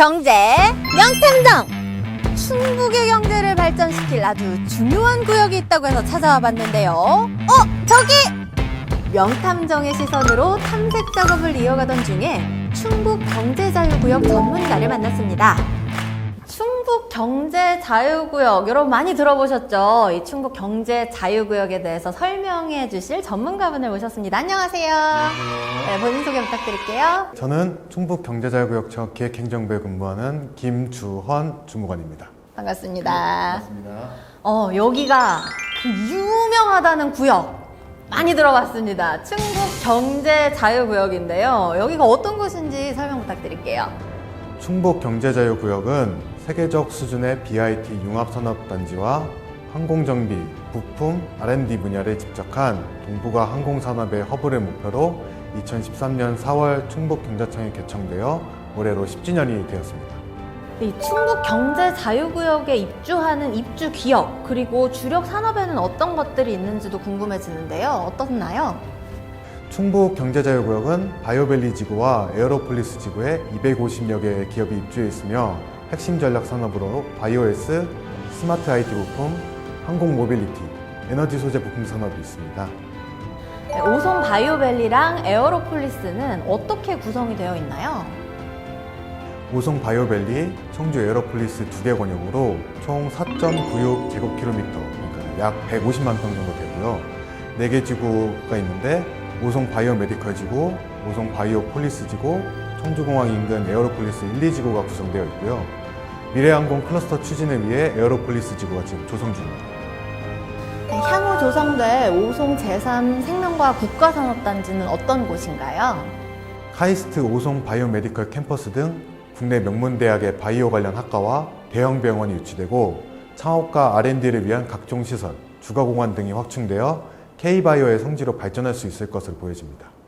경제 명탐정 충북의 경제를 발전시킬 아주 중요한 구역이 있다고 해서 찾아와 봤는데요. 어 저기 명탐정의 시선으로 탐색 작업을 이어가던 중에 충북 경제자유구역 전문가를 만났습니다. 충북 경제 자유구역 여러분 많이 들어보셨죠? 이 충북 경제 자유구역에 대해서 설명해 주실 전문가분을 모셨습니다. 안녕하세요. 네, 본인 소개 부탁드릴게요. 저는 충북 경제자유구역청 기획행정부에 근무하는 김주헌 주무관입니다. 반갑습니다. 반갑습니다. 어, 여기가 그 유명하다는 구역 많이 들어봤습니다. 충북 경제 자유구역인데요. 여기가 어떤 곳인지 설명 부탁드릴게요. 충북 경제자유구역은 세계적 수준의 BIT 융합산업단지와 항공정비, 부품, R&D 분야를 집적한 동북아 항공산업의 허브를 목표로 2013년 4월 충북경제청이 개청되어 올해로 10주년이 되었습니다. 이 충북 경제 자유구역에 입주하는 입주 기업 그리고 주력 산업에는 어떤 것들이 있는지도 궁금해지는데요. 어떻나요? 충북 경제자유구역은 바이오밸리 지구와 에어로폴리스 지구에 250여 개의 기업이 입주해 있으며 핵심 전략 산업으로 바이오에스, 스마트 IT 부품, 항공 모빌리티, 에너지 소재 부품 산업이 있습니다. 네, 오송 바이오밸리랑 에어로폴리스는 어떻게 구성이 되어 있나요? 오송 바이오밸리, 청주 에어로폴리스 두 개 권역으로 총 4.96 제곱킬로미터, 그러니까 약 150만 평 정도 되고요. 네 개 지구가 있는데 오송 바이오 메디컬 지구, 오송 바이오 폴리스 지구, 청주공항 인근 에어로폴리스 1, 2지구가 구성되어 있고요. 미래항공 클러스터 추진을 위해 에어로폴리스 지구가 지금 조성 중입니다. 네, 향후 조성될 오송 제3 생명과학 국가산업단지는 어떤 곳인가요? 카이스트 오송 바이오 메디컬 캠퍼스 등 국내 명문대학의 바이오 관련 학과와 대형 병원이 유치되고 창업과 R&D를 위한 각종 시설, 주거공간 등이 확충되어 K바이오의 성지로 발전할 수 있을 것으로 보여집니다.